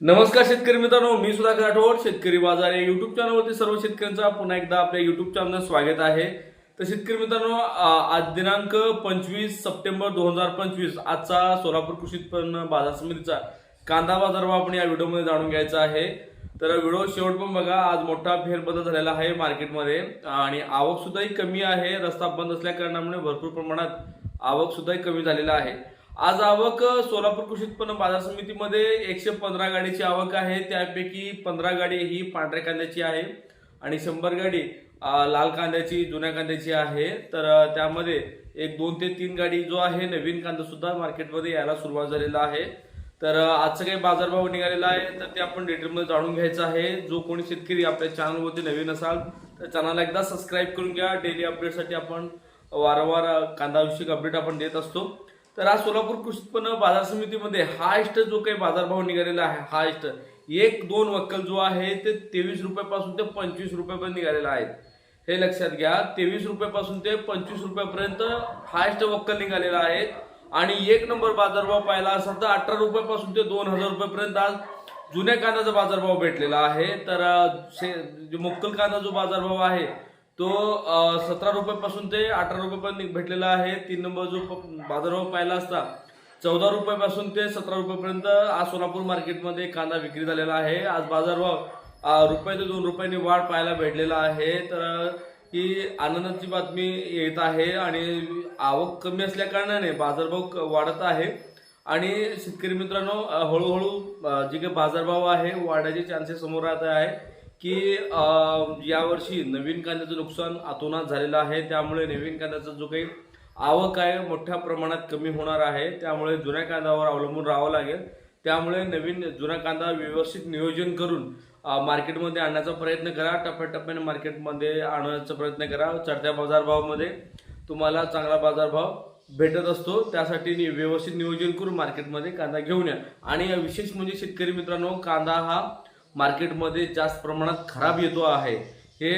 नमस्कार शेतकरी मित्रांनो मी सुधाकर राठोड शेतकरी बाजार या युट्यूब चॅनलवरती सर्व शेतकऱ्यांचा पुन्हा एकदा आपल्या युट्यूब चॅनल स्वागत आहे. तर शेतकरी मित्रांनो आज दिनांक पंचवीस सप्टेंबर दोन हजार पंचवीस आजचा सोलापूर कृषी उत्पन्न बाजार समितीचा कांदा बाजार भाव आपण या व्हिडिओमध्ये जाणून घ्यायचा आहे. तर व्हिडिओ शेवट पण बघा आज मोठा फेरबदल झालेला आहे मार्केटमध्ये आणि आवक सुद्धाही कमी आहे. रस्ता बंद असल्या कारणामुळे भरपूर प्रमाणात आवक सुद्धाही कमी झालेला आहे. आज आवक सोलापूर कृषी उत्पन्न बाजार समितीमध्ये एकशे पंधरा गाडीची आवक आहे. त्यापैकी पंधरा गाडी ही पांढऱ्या कांद्याची आहे आणि शंभर गाडी लाल कांद्याची जुन्या कांद्याची आहे. तर त्यामध्ये एक दोन ते तीन गाडी जो आहे नवीन कांदा सुद्धा मार्केटमध्ये यायला सुरुवात झालेला आहे. तर आजचा काही बाजारभाव निघालेला आहे तर ते आपण डिटेलमध्ये जाणून घ्यायचं आहे. जो कोणी शेतकरी आपल्या चॅनलवरती नवीन असाल तर चॅनलला एकदा सबस्क्राईब करून घ्या. डेली अपडेटसाठी आपण वारंवार कांदाविषयक अपडेट आपण देत असतो. तर आज सोलापूर कृषी उत्पन्न बाजार समितीमध्ये हायस्ट जो काही बाजारभाव निघालेला आहे हायस्ट एक दोन वक्कल जो आहे ते तेवीस रुपयापासून ते पंचवीस रुपयापर्यंत निघालेला आहे. हे लक्षात घ्या तेवीस रुपयापासून ते पंचवीस रुपयापर्यंत हायस्ट वक्कल निघालेला आहे. आणि एक नंबर बाजारभाव पाहिला असेल तर अठरा रुपयापासून ते दोन हजार रुपयापर्यंत आज जुन्या कांद्याचा बाजारभाव भेटलेला आहे. तर शे- मुक्कल कांदा जो बाजारभाव आहे तो सतरा रुपयापासून ते अठरा रुपयापर्यंत भेटलेला आहे. तीन नंबर जो प- बाजारभाव पाहिला असता चौदा रुपयापासून ते सतरा रुपयापर्यंत आज सोलापूर मार्केटमध्ये कांदा विक्री झालेला आहे. आज बाजारभाव रुपये ते दोन रुपयांनी वाढ पाहायला भेटलेला आहे. तर ही आनंदाची बातमी येत आहे आणि आवक कमी असल्याकारणाने बाजारभाव क- वाढत आहे. आणि शेतकरी मित्रांनो हळूहळू जे काही बाजारभाव आहे वाढायचे चान्सेस समोर राहत आहे. की यावर्षी नवीन कांद्याचं नुकसान अतोनात झालेलं आहे. त्यामुळे नवीन कांद्याचा जो काही आवक आहे मोठ्या प्रमाणात कमी होणार आहे. त्यामुळे जुन्या कांद्यावर अवलंबून राहावं लागेल. त्यामुळे नवीन जुना कांदा व्यवस्थित नियोजन करून मार्केटमध्ये आणण्याचा प्रयत्न करा. टप्प्याटप्प्याने मार्केटमध्ये आणण्याचा प्रयत्न करा. चढत्या बाजारभावामध्ये तुम्हाला चांगला बाजारभाव भेटत असतो. त्यासाठी व्यवस्थित नियोजन करून मार्केटमध्ये कांदा घेऊन या. आणि विशेष म्हणजे शेतकरी मित्रांनो कांदा हा मार्केटमध्ये जास्त प्रमाणात खराब येतो आहे. हे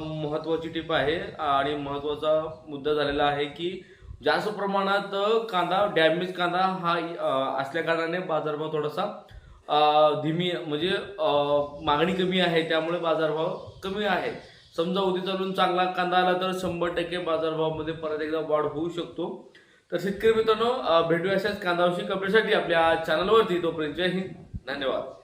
महत्त्वाची टिप आहे आणि महत्त्वाचा मुद्दा झालेला आहे की जास्त प्रमाणात कांदा डॅमेज कांदा हा असल्याकारणाने असल्या कारणाने बाजारभाव थोडासा धीमी म्हणजे मागणी कमी आहे. त्यामुळे बाजारभाव कमी आहे. समजा उद्या चालून चांगला कांदा आला तर शंभर टक्के बाजारभावामध्ये परत एकदा वाढ होऊ शकतो. तर शेतकरी मित्रांनो भेटूया अशाच कांदा कपड्यासाठी आपल्या चॅनलवरती तोपर्यंत जय हिंद. धन्यवाद.